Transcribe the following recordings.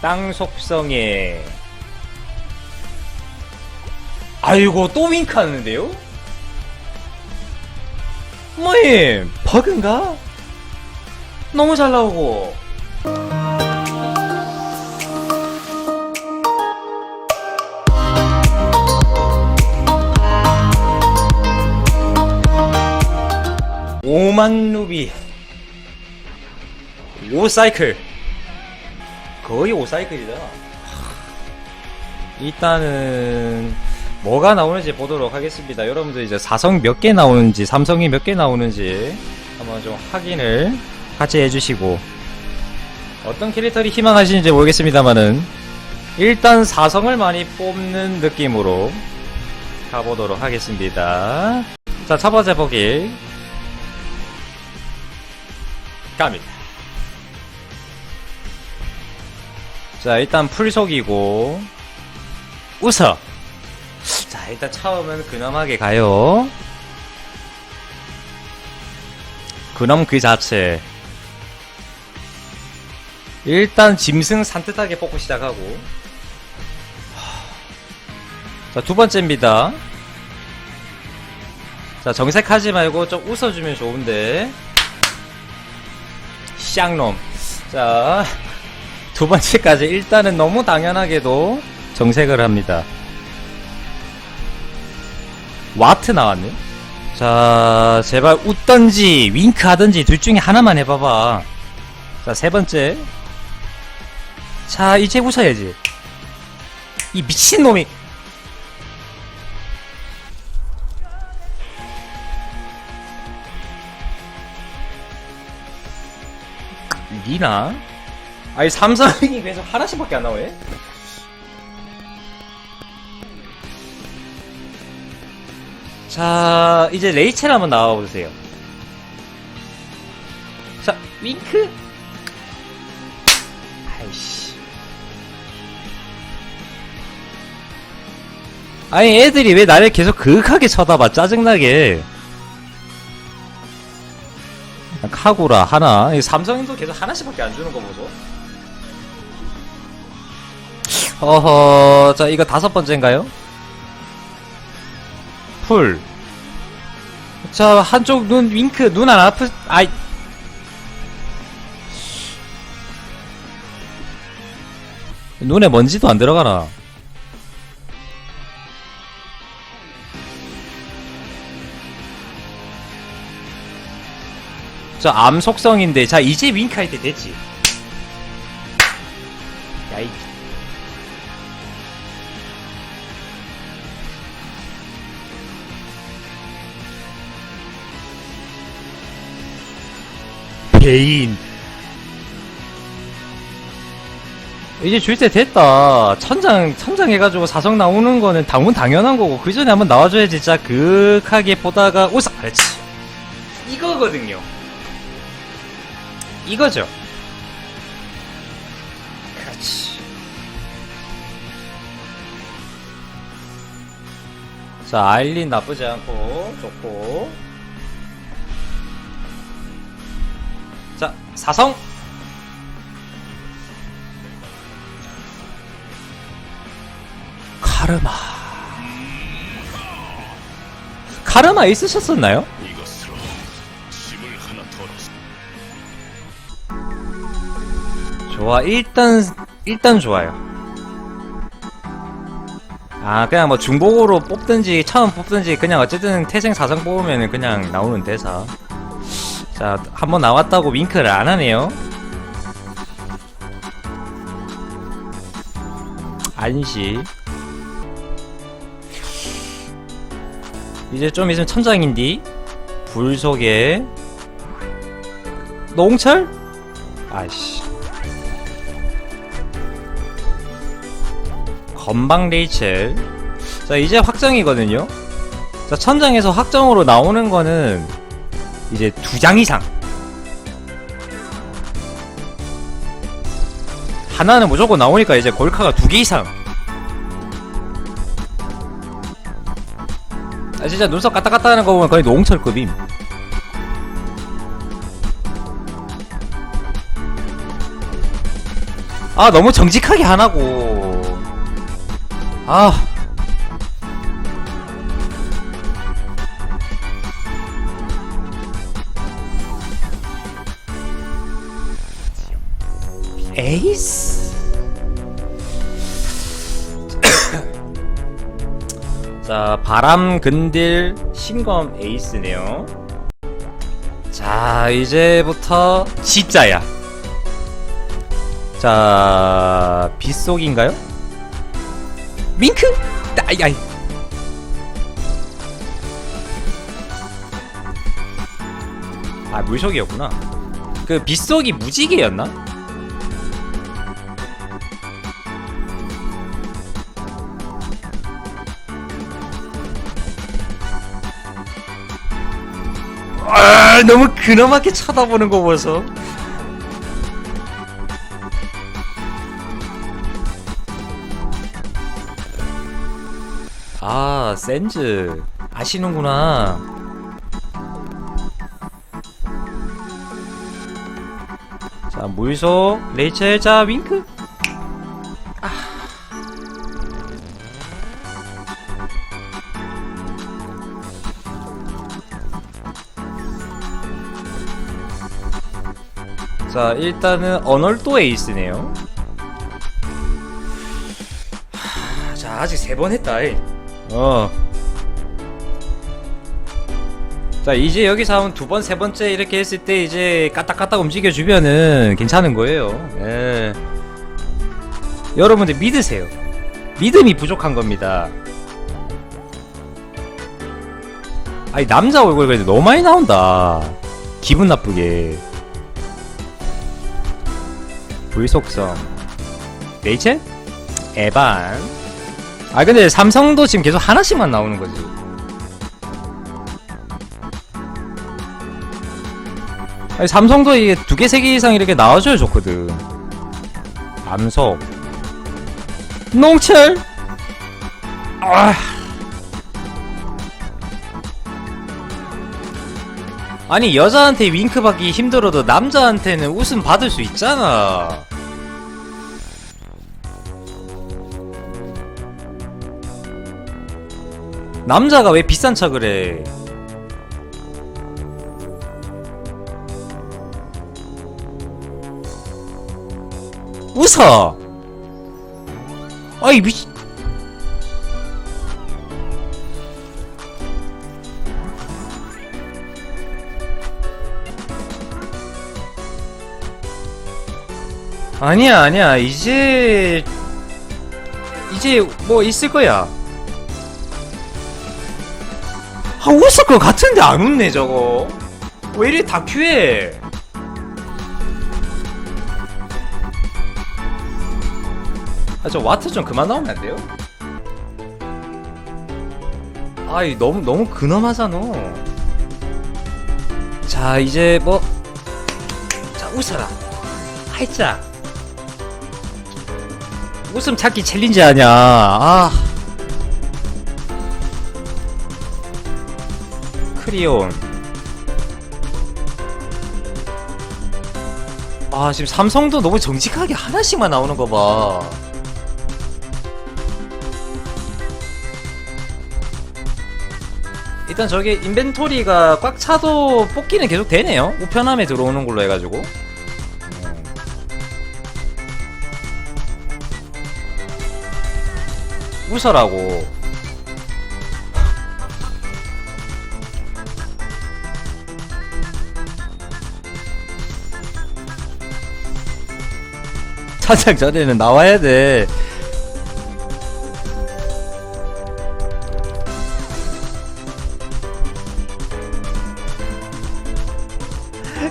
땅 속성에 아이고 또 윙크하는데요? 뭐임 버그인가? 너무 잘 나오고 오만 루비 5사이클 거의 5사이클이다 일단은 뭐가 나오는지 보도록 하겠습니다. 여러분들 이제 사성 몇 개 나오는지 삼성이 몇 개 나오는지 한번 좀 확인을 같이 해주시고. 어떤 캐릭터를 희망하시는지 모르겠습니다만은 일단 사성을 많이 뽑는 느낌으로 가보도록 하겠습니다. 자 첫 번째 보기. 갑니다. 자, 일단 풀속이고, 웃어. 자, 일단 처음은 근엄하게 가요. 근엄 그 자체. 일단 짐승 산뜻하게 뽑고 시작하고. 자, 두 번째입니다. 자, 정색하지 말고 좀 웃어주면 좋은데. 쌍놈. 자, 두 번째까지 일단은 너무 당연하게도 정색을 합니다. 와트 나왔네? 자, 제발 웃던지, 윙크 하던지 둘 중에 하나만 해봐봐. 자, 세 번째. 자, 이제 웃어야지. 이 미친놈이. 니나? 아니 삼성이 계속 하나씩밖에 안 나오네? 자 이제 레이첼 한번 나와보세요. 자 윙크? 아이씨. 아니 애들이 왜 나를 계속 그윽하게 쳐다봐 짜증나게. 카구라 하나. 이 삼성도 계속 하나씩밖에 안 주는 거 보죠 어허 자 이거 다섯 번째인가요? 풀. 자 한쪽 눈 윙크 눈 안 아프 아이 눈에 먼지도 안 들어가나 저암 속성인데 자 이제 윙크할 때 됐지 개인. 이제 줄때 됐다. 천장 천장 해가지고 사성 나오는 거는 당분 당연한 거고 그 전에 한번 나와줘야 진짜 극하게 보다가 웃어 그렇지. 이거거든요. 이거죠. 그렇지. 자 아일린 나쁘지 않고 좋고 사성. 카르마. 카르마 있으셨었나요? 좋아, 일단, 일단 좋아요. 아, 그냥 뭐 중복으로 뽑든지, 처음 뽑든지, 그냥 어쨌든 태생 사성 뽑으면 그냥 나오는 대사. 자, 한 번 나왔다고 윙크를 안 하네요. 안시. 이제 좀 있으면 천장인디. 불 속에. 농철? 아이씨. 건방 레이첼. 자, 이제 확정이거든요. 자, 천장에서 확정으로 나오는 거는 이제 두 장 이상. 하나는 무조건 나오니까 이제 골카가 두 개 이상. 아, 진짜 눈썹 까딱까딱 하는 거 보면 거의 노홍철급임. 아 너무 정직하게 하나고 아 에이스 자 바람 근딜 신검 에이스네요 자 이제부터 진짜야 자 빗속인가요? 밍크? 아이 아이 아 물속이었구나 그 빗속이 무지개였나? 아 너무 근엄하게 쳐다보는 거 보소 아 센즈. 아시는구나. 자 물소 레이첼 자 윙크 자 일단은 어널도 에이스네요 하, 자 아직 세 번 했다 이. 어. 자 이제 여기서 한 두 번 세 번째 이렇게 했을 때 이제 까딱까딱 움직여 주면은 괜찮은 거예요 예. 여러분들 믿으세요 믿음이 부족한 겁니다 아니 남자 얼굴 그래도 너무 많이 나온다 기분 나쁘게 불속성. 레이첼? 에반. 아 근데 삼성도 지금 계속 하나씩만 나오는 거지. 아니 삼성도 이게 두 개 세 개 이상 이렇게 나와줘야 좋거든. 암석. 농철! 아. 아니 여자한테 윙크 받기 힘들어도 남자한테는 웃음 받을 수 있잖아. 남자가 왜 비싼 척을 해? 웃어. 아이 미치. 아니야 아니야 이제 이제 뭐 있을 거야 아 웃을 것 같은데 안 웃네 저거. 왜 이리 다큐해? 아 저 와트 좀 그만 나오면 안 돼요? 아이 너무 너무 근엄하잖아. 자 이제 뭐자 웃어라. 활짝 웃음 찾기 챌린지 아냐 아 크리온. 아 지금 삼성도 너무 정직하게 하나씩만 나오는 거봐. 일단 저게 인벤토리가 꽉 차도 뽑기는 계속 되네요. 우편함에 들어오는 걸로 해가지고. 웃어라고. 차장 전에는 나와야 돼.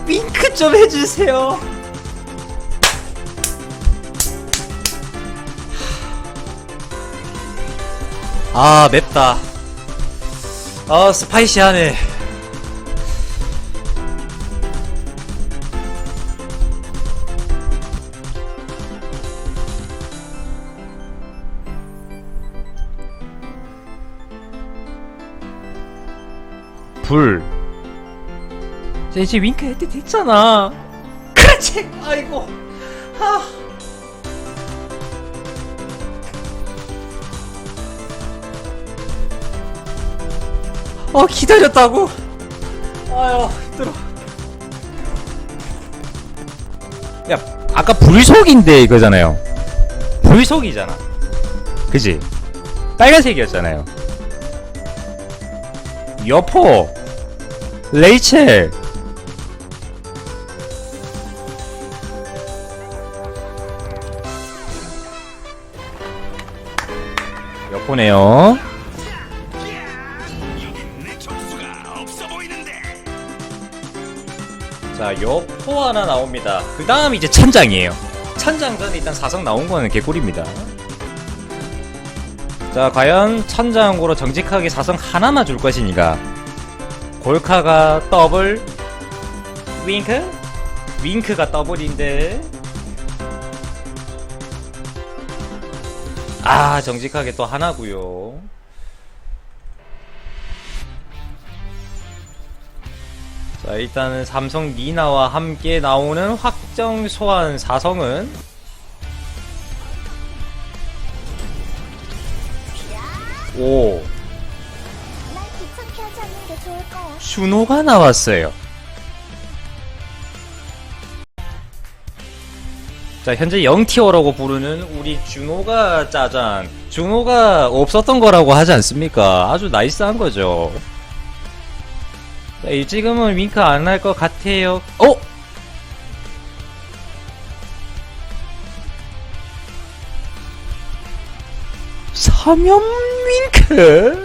윙크 좀 해주세요. 아 맵다 아 스파이시하네 둘. 자, 이제 윙크 해도 됐잖아. 그렇지. 아이고. 아. 어 기다렸다고. 아유 힘들어. 야 아까 불속인데 이거잖아요. 불속이잖아. 그지? 빨간색이었잖아요. 여포. 레이첼 없어 보이는데. 자, 여포 하나 나옵니다. 그 다음 이제 천장이에요. 천장 전에 일단 사성 나온 거는 개꿀입니다. 자, 과연 천장으로 정직하게 사성 하나만 줄 것이니까. 골카가 더블, 윙크? 윙크가 더블인데. 아, 정직하게 또 하나고요. 자, 일단은 삼성 니나와 함께 나오는 확정 소환 사성은 오, 준호가 나왔어요. 자, 현재 0티어라고 부르는 우리 준호가 짜잔. 준호가 없었던 거라고 하지 않습니까? 아주 나이스한 거죠. 자, 이 지금은 윙크 안 할 것 같아요. 어? 사면 윙크?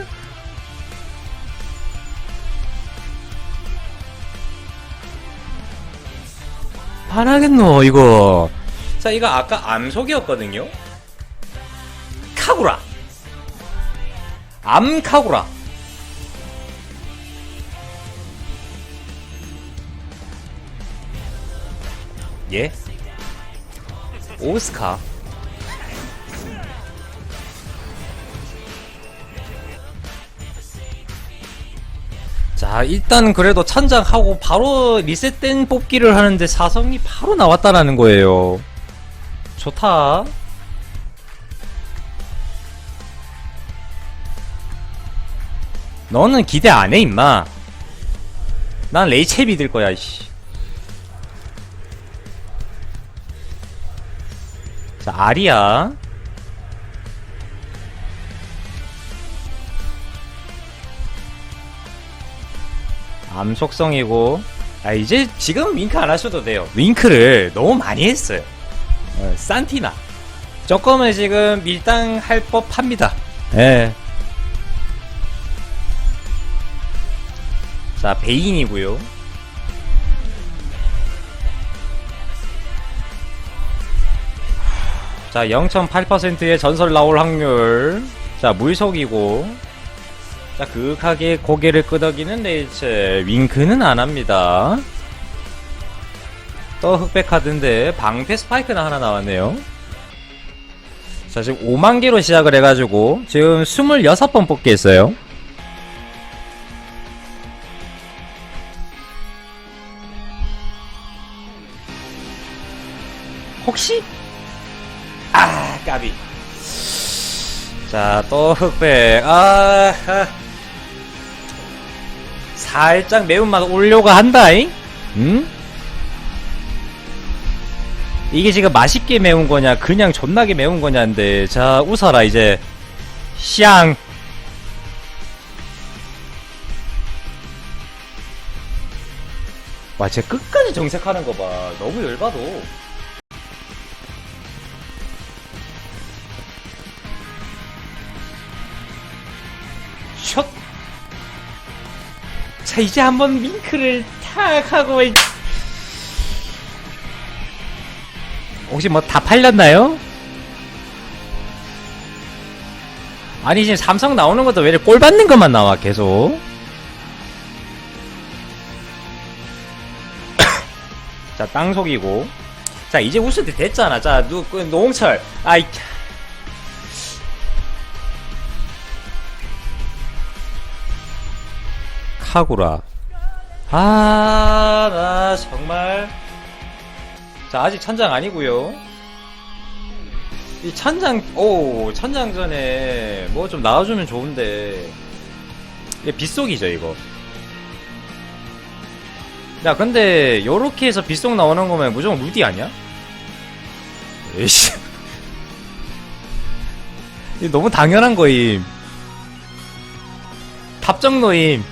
반하겠노 이거. 자 이거 아까 암속이었거든요. 카구라. 암 카구라. 예? 오스카 자 일단 그래도 천장하고 바로 리셋된 뽑기를 하는데 사성이 바로 나왔다라는 거예요. 좋다. 너는 기대 안 해 임마. 난 레이첼 믿을 거야 씨. 자 아리야 암속성이고. 아 이제 지금 윙크 안 하셔도 돼요. 윙크를 너무 많이 했어요. 어, 산티나. 조금은 지금 밀당할 법합니다. 예. 자 베인이고요. 자 0.8%의 전설 나올 확률. 자 물속이고 자, 그윽하게 고개를 끄덕이는 레이첼. 윙크는 안 합니다. 또 흑백 카드인데, 방패 스파이크는 하나 나왔네요. 자, 지금 5만 개로 시작을 해가지고, 지금 26번 뽑기 했어요. 혹시? 아, 까비. 자, 또 흑백. 아, 아. 살짝 매운맛 올려고 한다잉? 응? 이게 지금 맛있게 매운 거냐, 그냥 존나게 매운 거냐인데, 자, 웃어라, 이제. 샹! 와, 쟤 끝까지 정색하는 거 봐. 너무 열받아. 자, 이제 한번 윙크를 탁 하고, 이- 혹시 뭐 다 팔렸나요? 아니, 지금 삼성 나오는 것도 왜 이렇게 꼴 받는 것만 나와, 계속. 자, 땅속이고. 자, 이제 때 됐잖아. 자, 누, 그, 노홍철. 아이, 카구라. 아, 나 정말. 자, 아직 천장 아니고요. 이 천장, 오, 천장 전에 뭐 좀 나와주면 좋은데. 이게 빗속이죠 이거 야 근데 요렇게 해서 빗속 나오는 거면 무조건 루디 아니야? 에이씨 너무 당연한 거임 답정노임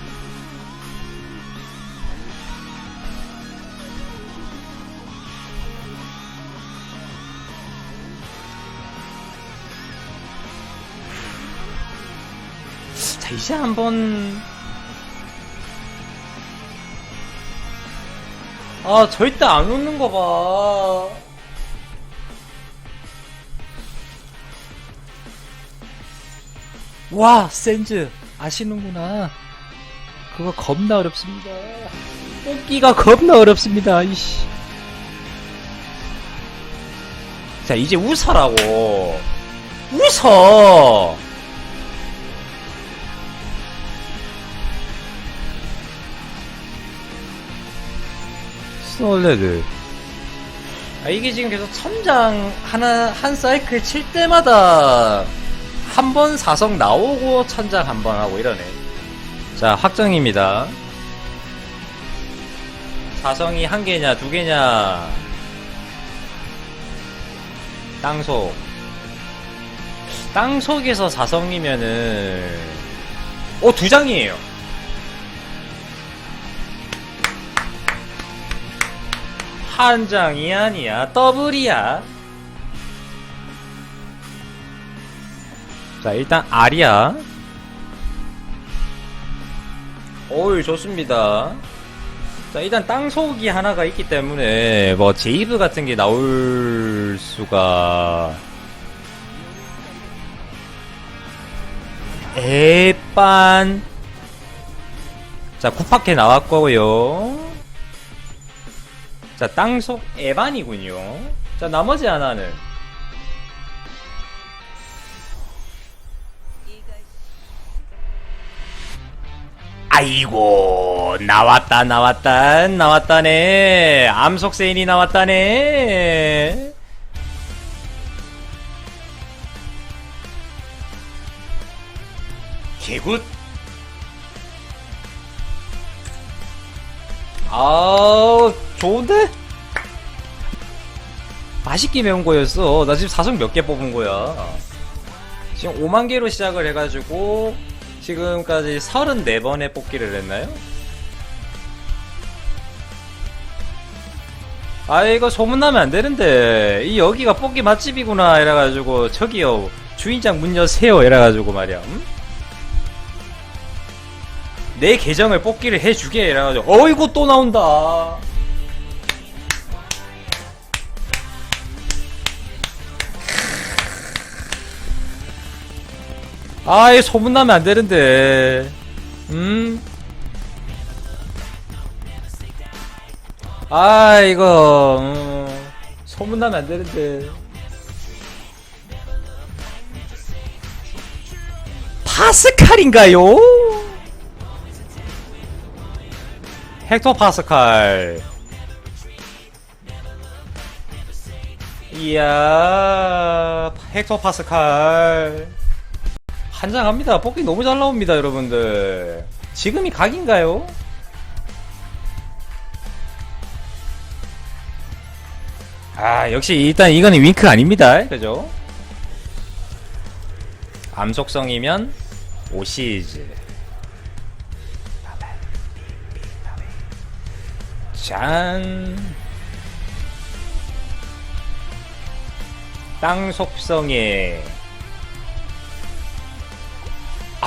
한번 아 절대 안 웃는 거 봐. 와 센즈 아시는구나. 그거 겁나 어렵습니다. 뽑기가 겁나 어렵습니다. 이씨. 자 이제 웃어라고. 웃어. 스노울레드. 아, 이게 지금 계속 천장 하나, 한 사이클 칠 때마다 한 번 사성 나오고 천장 한 번 하고 이러네. 자, 확정입니다. 사성이 한 개냐, 두 개냐. 땅속. 땅속에서 사성이면은, 오, 두 장이에요. 한 장이 아니야. 더블이야. 자 일단 아리아 어이 좋습니다. 자 일단 땅속이 하나가 있기 때문에 뭐 제이브 같은 게 나올 수가. 에빤. 자 구파케 나왔고요 자, 땅속 에반이군요. 자, 나머지 하나는. 아이고, 나왔다, 나왔다, 나왔다네. 암속세인이 나왔다네. 개굿. 아우 좋은데? 맛있게 매운 거였어. 나 지금 사성 몇 개 뽑은 거야. 지금 5만 개로 시작을 해가지고 지금까지 34번의 뽑기를 했나요? 아 이거 소문나면 안 되는데 이 여기가 뽑기 맛집이구나 이래가지고 저기요 주인장 문 여세요 이래가지고 말이야 음? 내 계정을 뽑기를 해주게 이래가지고 어이구 또 나온다 아이 소문나면 안 되는데 음? 아 이거 음, 소문나면 안 되는데 파스칼인가요? 헥토 파스칼. 이야, 헥토 파스칼. 한장합니다. 뽑기 너무 잘 나옵니다, 여러분들. 지금이 각인가요? 아, 역시 일단 이거는 윙크 아닙니다. 그죠? 암속성이면 오시즈. 짠. 땅 속성에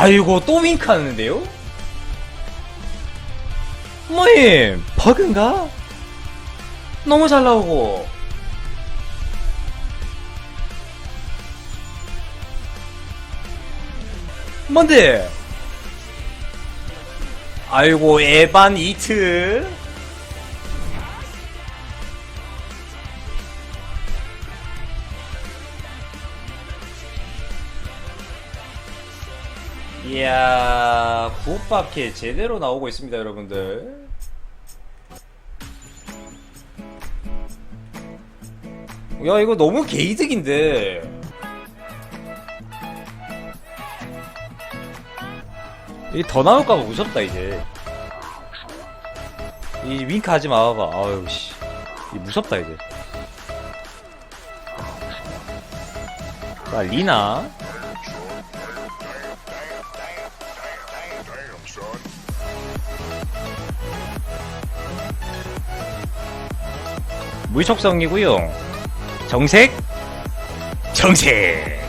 아이고 또 윙크 하는데요? 뭐임 버그인가? 너무 잘 나오고 뭔데? 아이고 에반 이트 이야 구박해 제대로 나오고 있습니다 여러분들. 야 이거 너무 개이득인데. 이더 나올까봐 무섭다 이제. 이 윙크 하지 마봐 아유 씨이 무섭다 이제. 자 리나 무촉성이고요. 정색? 정색!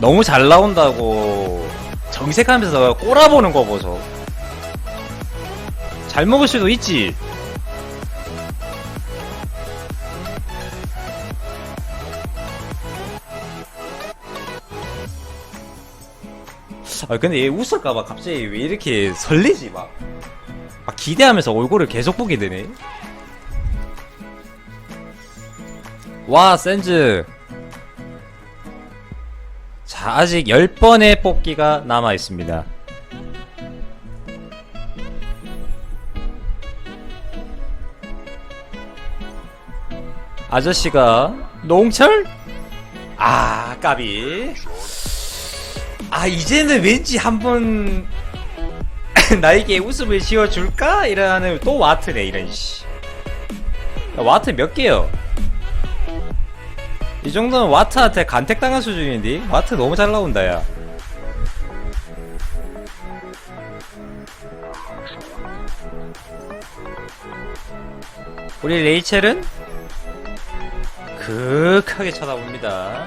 너무 잘 나온다고 정색하면서 꼬라보는 거 보소. 잘 먹을 수도 있지 아 근데 얘 웃을까봐 갑자기 왜 이렇게 설레지 막, 막 기대하면서 얼굴을 계속 보게 되네. 와 센즈. 자 아직 10번의 뽑기가 남아 있습니다. 아저씨가 농철? 아 까비 아 이제는 왠지 한번 나에게 웃음을 지어줄까? 이러는 또 와트네 이런 씨 야, 와트 몇 개요? 이 정도는 와트한테 간택당한 수준인데 와트 너무 잘 나온다 야 우리 레이첼은 극하게 쳐다봅니다.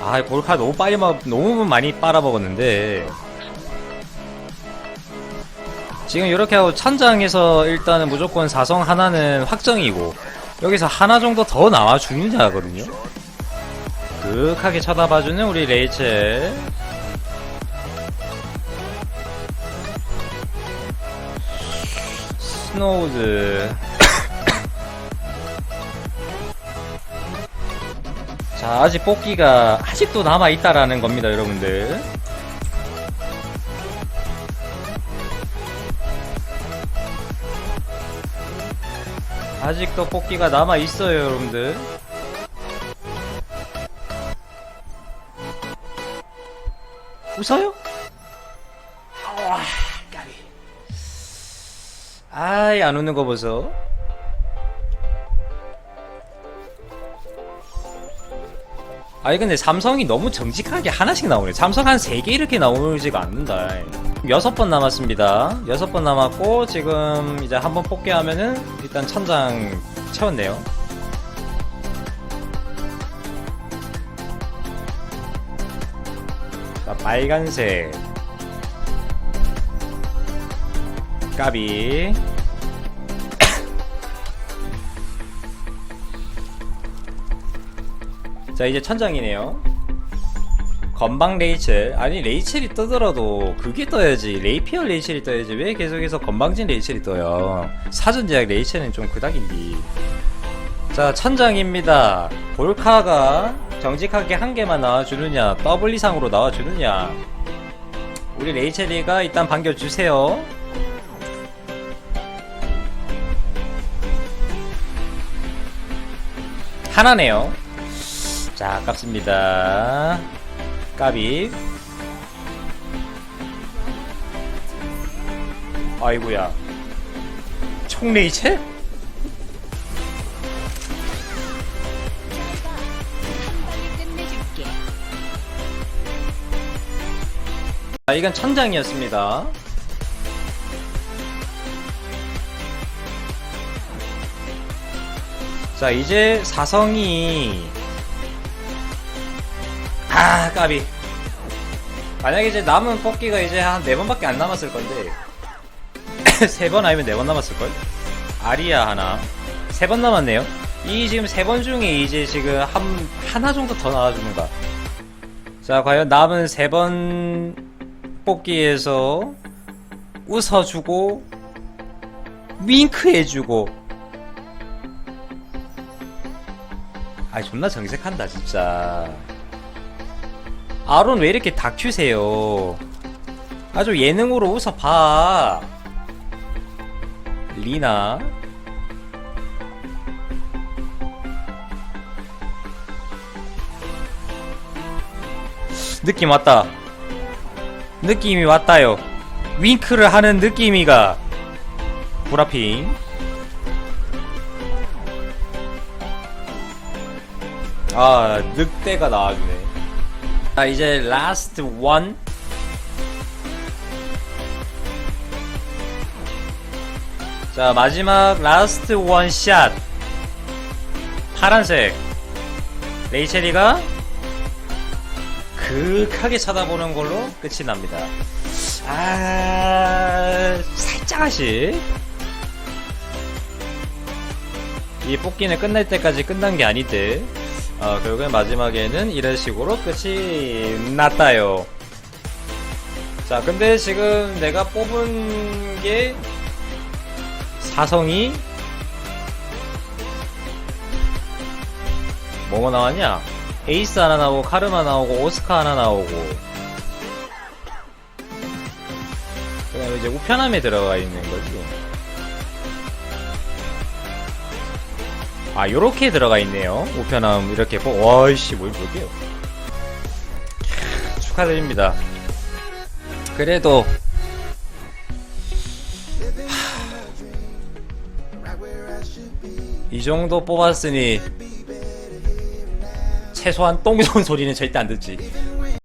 아 볼카 너무 빨리 막 너무 많이 빨아먹었는데. 지금 이렇게 하고 천장에서 일단은 무조건 사성 하나는 확정이고 여기서 하나 정도 더 나와 주느냐거든요. 극하게 쳐다봐주는 우리 레이첼 스노우드 자 아직 뽑기가 아직도 남아있다라는 겁니다 여러분들. 아직도 뽑기가 남아있어요 여러분들. 웃어요? 아이 안 웃는 거 보소. 아니 근데 삼성이 너무 정직하게 하나씩 나오네. 삼성 한 3개 이렇게 나오지가 않는다. 여섯 번 남았습니다. 여섯 번 남았고 지금 이제 한번 뽑게 하면은 일단 천장 채웠네요. 자 빨간색. 까비 자 이제 천장이네요. 건방 레이첼. 아니 레이첼이 뜨더라도 그게 떠야지. 레이피어 레이첼이 떠야지. 왜 계속해서 건방진 레이첼이 떠요? 사전 제약 레이첼은 좀 그닥인디. 자 천장입니다. 볼카가 정직하게 한 개만 나와주느냐 더블 이상으로 나와주느냐. 우리 레이첼이가 일단 반겨주세요. 하나네요 자, 아깝습니다. 까비. 아이고야. 총레이체? 자, 이건 천장이었습니다. 자, 이제 사성이 아, 까비. 만약에 이제 남은 뽑기가 이제 한네 번밖에 안 남았을 건데 세번 아니면 네번 남았을 걸? 아리아 하나, 세번 남았네요. 이 지금 세번 중에 이제 지금 한 하나 정도 더 나와주는가? 자, 과연 남은 세번 뽑기에서 웃어주고 윙크해주고 아이 존나 정색한다 진짜 아론 왜 이렇게 닥치세요? 아주 예능으로 웃어봐. 리나. 느낌 왔다. 느낌이 왔다요. 윙크를 하는 느낌이가. 브라핑 아 늑대가 나왔네. 자, 이제 라스트 원. 자, 마지막 라스트 원 샷. 파란색. 레이첼이가 그윽하게 쳐다보는 걸로 끝이 납니다. 아, 살짝씩. 이 뽑기는 끝날 때까지 끝난 게 아닌데, 어, 결국엔 마지막에는 이런 식으로 끝이 났다요. 자, 근데 지금 내가 뽑은 게 사성이 뭐뭐 나왔냐? 에이스 하나 나오고 카르마 나오고 오스카 하나 나오고 그다음에 이제 우편함에 들어가 있는 거지. 아 요렇게 들어가 있네요. 우편함 이렇게 뭐 와이씨 뭘 볼게요. 축하드립니다. 그래도 이 정도 뽑았으니 최소한 똥손 소리는 절대 안 듣지.